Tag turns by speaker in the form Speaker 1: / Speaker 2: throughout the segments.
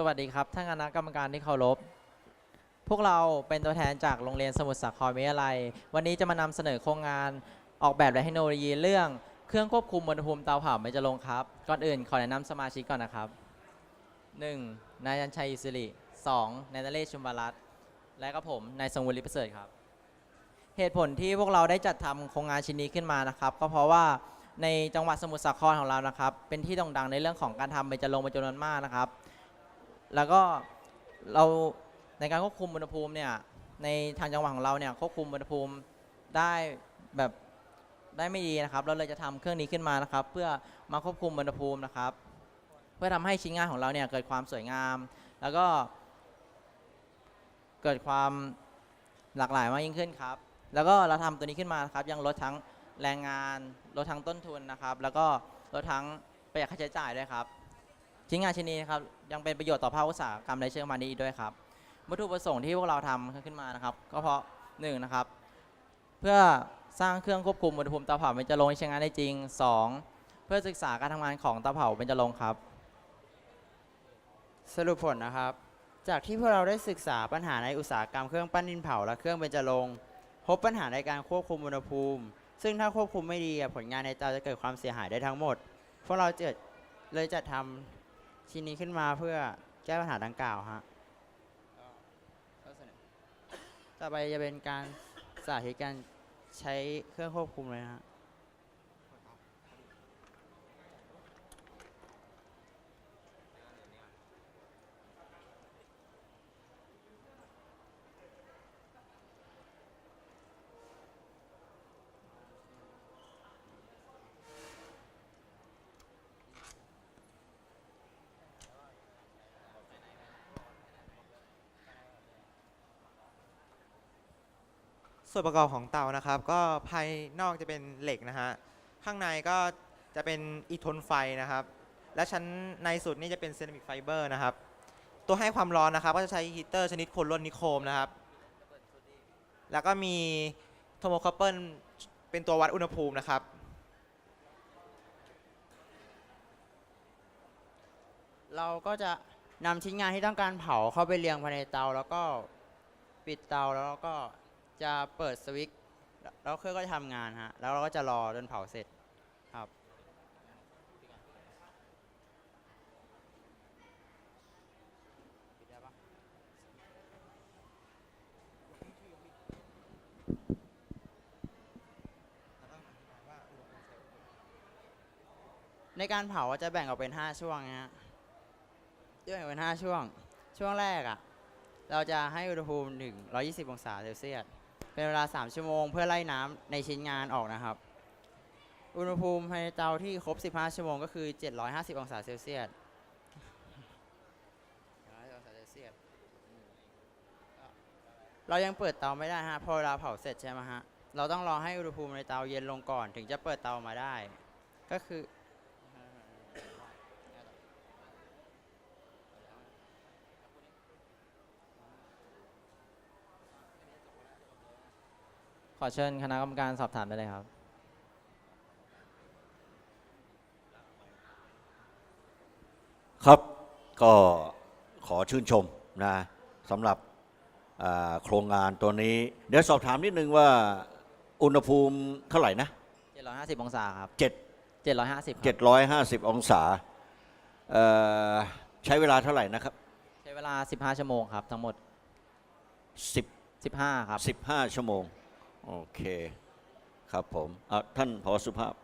Speaker 1: สวัสดีครับท่านคณะกรรมการที่เคารพ พวกเราเป็นตัวแทนจากโรงเรียนสมุทรสาครวิทยาลัย วันนี้จะมานำเสนอโครงงานออกแบบและเทคโนโลยีเรื่องเครื่องควบคุมอุณหภูมิเตาเผาไม่จะลงครับ ก่อนอื่นขอแนะนำสมาชิกก่อนนะครับ 1. นายยันชัยอิสิริ 2. นายนเรศชุมบารัตและก็ผมนายทรงวุฒิประเสริฐครับ เหตุผลที่พวกเราได้จัดทำโครงงานชิ้นนี้ขึ้นมานะครับ ก็เพราะว่าในจังหวัดสมุทรสาครของเรานะครับ เป็นที่โด่งดังในเรื่องของการทำเบญจรงค์เป็นจำนวนมากนะครับ แล้วก็เราในการควบคุมอุณหภูมิเนี่ยในทางจังหวัดของเราเนี่ยควบคุมอุณหภูมิได้แบบได้ไม่ดีนะครับ เราเลยจะทำเครื่องนี้ขึ้นมานะครับ เพื่อมาควบคุมอุณหภูมินะครับ เพื่อทำให้ชิ้นงานของเราเนี่ยเกิดความสวยงาม แล้วก็ เกิดความหลากหลายมากยิ่งขึ้นครับ แล้วก็เราทำตัวนี้ขึ้นมาครับ ยังลดทั้งแรงงานลดทั้งต้นทุนนะครับ แล้วก็ลดทั้งประหยัดค่าใช้จ่ายด้วยครับ ชิ้นงานชิ้นนี้นะครับยังเป็นประโยชน์ต่อภาคอุตสาหกรรมในเชิงพาณิชย์อีกด้วยครับวัตถุประสงค์ที่พวกเราทำขึ้นมานะครับ ก็เพราะหนึ่งนะครับ เพื่อสร้างเครื่องควบคุมอุณหภูมิเตาเผาเป็นจะลงค์ใช้งานได้จริงสองเพื่อศึกษาการทำงานของเตาเผาเป็นจะลงค์ครับ
Speaker 2: สรุปผลนะครับ จากที่พวกเราได้ศึกษาปัญหาในอุตสาหกรรมเครื่องปั้นดินเผาและเครื่องเบญจรงค์พบปัญหาในการควบคุมอุณหภูมิ ซึ่งถ้าควบคุมไม่ดีผลงานในเตาจะเกิดความเสียหายได้ทั้งหมด พวกเราเจดเลยจัดทำ ชิ้นนี้ขึ้นมาเพื่อแก้ปัญหาดังกล่าวฮะต่อไปจะเป็นการสาธิตการใช้เครื่องควบคุมเลยนะฮะ
Speaker 3: ส่วนประกอบของเตานะครับ ก็ภายนอกจะเป็นเหล็กนะฮะข้างในก็จะเป็นอีทนไฟนะครับ และชั้นในสุดนี่จะเป็นเซรามิกไฟเบอร์นะครับ ตัวให้ความร้อนนะครับ ก็จะใช้ฮีเตอร์ชนิดโคนลนนิโคมนะครับ แล้วก็มีโทโมคอปเปิลเป็นตัววัดอุณหภูมินะครับ
Speaker 2: เราก็จะนำชิ้นงานที่ต้องการเผาเข้าไปเรียงภายในเตา แล้วก็ปิดเตาแล้วก็ จะเปิดสวิตช์แล้วเครื่องก็จะทำงานฮะ แล้วเราก็จะรอจนเผาเสร็จครับ ในการเผาจะแบ่งออกเป็น 5 ช่วงนะฮะแบ่งเป็น 5 ช่วง ช่วงแรกอะ่ะ เราจะให้อุณหภูมิถึง120 องศาเซลเซียส เป็นเวลา 3 ชั่วโมง เพื่อไล่น้ำในชิ้นงานออกนะครับ อุณหภูมิภายในเตาที่ครบ 15 ชั่วโมงก็คือ750องศาเซลเซียส750 องศาเซลเซียสเรายังเปิดเตาไม่ได้ฮะพอเวลาเผาเสร็จใช่ไหมฮะ เราต้องรอให้อุณหภูมิในเตาเย็นลงก่อน ถึงจะเปิดเตามาได้ ก็คือ
Speaker 1: ขอเชิญคณะกรรมการสอบถามได้เลยครับ
Speaker 4: ครับก็ขอชื่นชมนะสำหรับอ่าโครงงานตัวนี้ เดี๋ยวสอบถามนิดนึงว่าอุณหภูมิเท่าไหร่นะ
Speaker 1: 750 องศาครับ
Speaker 4: 7
Speaker 1: 750ครับ
Speaker 4: 750 องศาเอ่อใช้เวลาเท่าไหร่นะครับ
Speaker 1: ใช้เวลา 15 ชั่วโมงครับ ทั้งหมด
Speaker 4: 10
Speaker 1: 15 ครับ
Speaker 4: 15 ชั่วโมง โอเค ครับผมอะท่านพอสุภาพ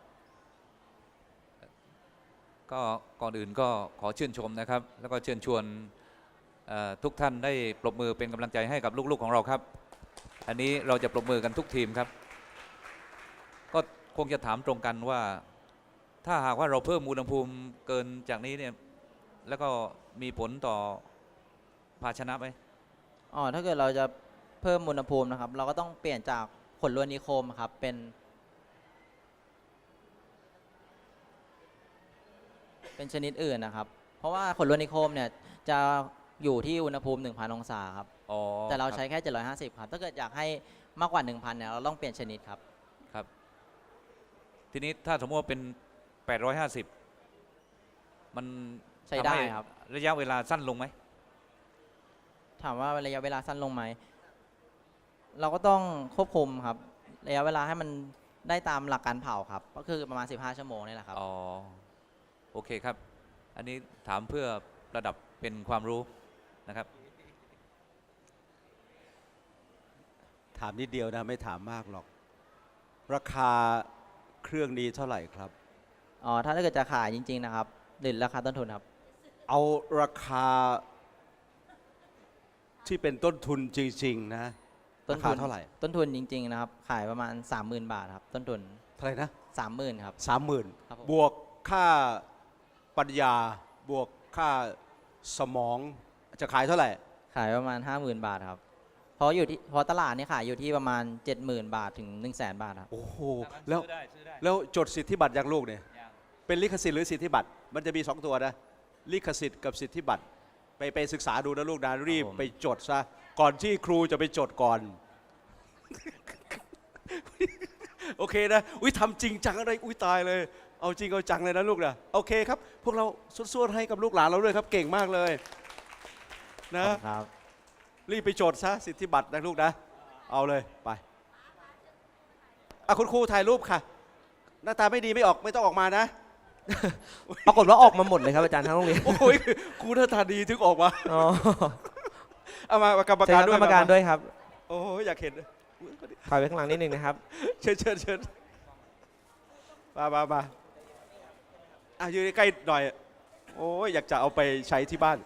Speaker 5: ก็ก่อนอื่นก็ขอชื่นชมนะครับ แล้วก็เชิญชวนเอ่อทุกท่านได้ปรบมือเป็นกำลังใจให้กับลูกๆของเราครับ อันนี้เราจะปรบมือกันทุกทีมครับ ก็คงจะถามตรงกันว่า ถ้าหากว่าเราเพิ่มอุณหภูมิเกินจากนี้เนี่ยแล้วก็มีผลต่อภาชนะไหม
Speaker 1: อ๋อถ้าเกิดเราจะเพิ่มอุณหภูมินะครับ เราก็ต้องเปลี่ยนจาก ขนลวนนิโคมครับเป็นเป็นชนิดอื่นนะครับ เพราะว่าขนลวนนิโคมเนี่ยจะอยู่ที่อุณหภูมิ 1,000 องศาครับ
Speaker 5: อ๋อ
Speaker 1: แต่เรา
Speaker 5: คบ
Speaker 1: ใช้แค่ 750 ครับ ถ้าเกิดอยากให้มากกว่า 1,000 เนี่ย เราต้องเปลี่ยนชนิดครับ
Speaker 5: ครับ ทีนี้ถ้าสมมติว่าเป็น 850 มัน
Speaker 1: ใช้ได้
Speaker 5: ทำให้
Speaker 1: ครับ
Speaker 5: ระยะเวลาสั้นลงไหม
Speaker 1: ถามว่าระยะเวลาสั้นลงไหม เราก็ต้องควบคุมครับระยะเวลาให้มันได้ตามหลักการเผาครับ ก็คือประมาณ 15 ชั่วโมงนี่แหละครับ
Speaker 5: อ๋อ โอเคครับ อันนี้ถามเพื่อระดับเป็นความรู้นะครับ
Speaker 6: ถามนิดเดียวนะไม่ถามมากหรอก ราคาเครื่องนี้เท่าไหร่ครับ
Speaker 1: อ๋อ ถ้าเกิดจะขายจริง ๆ นะครับหรือราคาต้นทุนครับ
Speaker 6: เอาราคาที่เป็นต้นทุนจริง ๆ นะ
Speaker 1: ต้น
Speaker 6: ราคา
Speaker 1: ทุน
Speaker 6: เท่าไหร่
Speaker 1: ต้นทุนจริง ๆ นะครับ ขายประมาณ 30,000 บาทครับ ต้นทุน
Speaker 6: เท่าไหร่นะ
Speaker 1: 30,000 ครับ
Speaker 6: สามหมื่น
Speaker 1: ครับผม
Speaker 6: บวกค่าปัญญาบวกค่าสมองจะขายเท่าไหร่
Speaker 1: ขายประมาณ 50,000 บาทครับ เพราะอยู่ที่เพราะตลาดนี่ขายอยู่ที่ประมาณ 70,000 บาทถึง 1 0 0 0 0 0บาทครับ
Speaker 6: โอ้โหแล้วแล้วจดสิทธิบัตรยังลูกเนี่ยเป็นลิขสิทธิ์หรือสิทธิบัตรมันจะมีสองตัวนะ ลิขสิทธิ์กับสิทธิบัตรไปไปศึกษาดูนะลูกนะรีบ
Speaker 1: ผม
Speaker 6: ไปจดซะ ก่อนที่ครูจะไปจดก่อน โอเคนะ อุ้ยทำจริงจังอะไร อุ้ยตายเลย เอาจริงเอาจังเลยนะลูกนะโอเคครับ พวกเราส่วนๆให้กับลูกหลานเราด้วยครับ เก่งมากเลย นะ
Speaker 1: ครับ
Speaker 6: รีบไปจดซะสิทธิบัตรนะลูกนะ เอาเลยไปอะคุณครูถ่ายรูปค่ะ หน้าตาไม่ดีไม่ออกไม่ต้องออกมานะ
Speaker 7: ปรากฏว่าออกมาหมดเลยครับอาจารย์ทั้งโรงเรียน
Speaker 6: โอ้ยครูหน้าตาดีถึงออกมา
Speaker 7: อ๋อ
Speaker 6: เอามากรรม
Speaker 7: เชิญ
Speaker 6: การ
Speaker 7: คณะ
Speaker 6: ด้วย
Speaker 7: กรรมการ
Speaker 6: มา
Speaker 7: ด้วยครับ
Speaker 6: โอ้ยอยากเห็น
Speaker 7: ถอยไปข้างหลังนิดนึงนะครับ
Speaker 6: เชิญเชิญเชิญมามามาอะยืนใกล้ๆหน่อย โอ้ยอยากจะเอาไปใช้ที่บ้าน